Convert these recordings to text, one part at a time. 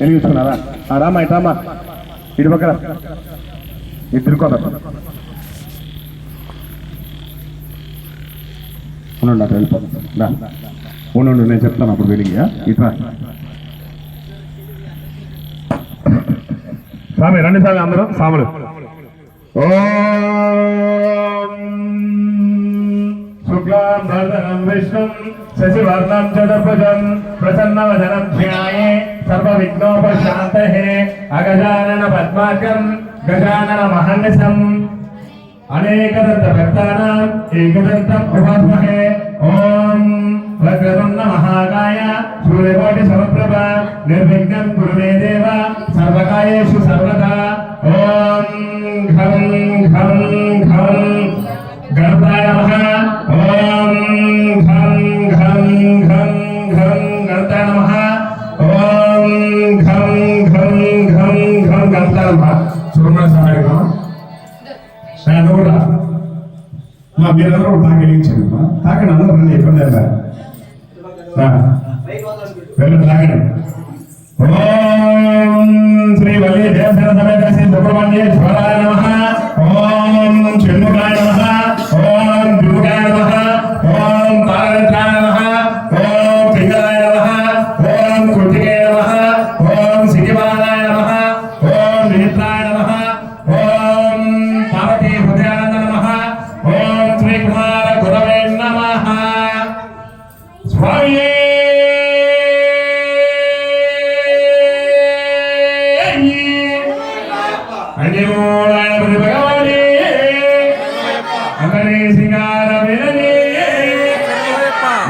వెలిగిస్తున్నారా ఆ, రామా ఇటు రామా ఇటు పక్కన. ఇద్దరు కొన ఉండండి అటు వెళ్ళిపోతాం రా. ఉండు నేను చెప్తాను అప్పుడు వెలిగి ఆ? ఇటు రా. స్వామి రండి స్వామి అందరూ. స్వాములు. ఓం శుక్లాం భరతరం విష్ణుం శశివర్ణం చతుర్భుజం ప్రసన్నవదనం ధ్యాయే సర్వవిఘ్నోపశాంతహే అగజానన పద్మాకం గజానన మహర్నిశం అనేకదంత భక్తానాం ఏకదంతం ఉపాస్మహే ఓం వక్రతున్న మహాకాయ సూర్యకోటి సమప్రభ నిర్విఘ్నం కురు మే దేవ సర్వకాయేషు సర్వదా. ఓం ఘం ఘం ఘం ఘం ఘం ఘం గణపాయ నమః సుబ్రహ్మణ్య నేను కూడా మా మీరందరూ కూడా తాకిలించండి మా తాకండి అందరూ రండి ఇబ్బంది లేదా. వెళ్ళండి తాకండి. ఓ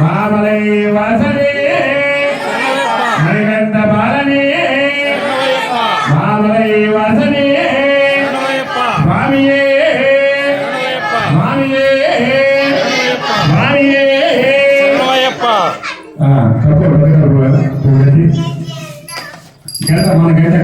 மாமலை வாசனே மணிகண்ட பாலனே மாமலை வாசனே மாமியே மாமியே மாமியே. கப்பல் கேட்ட கேட்ட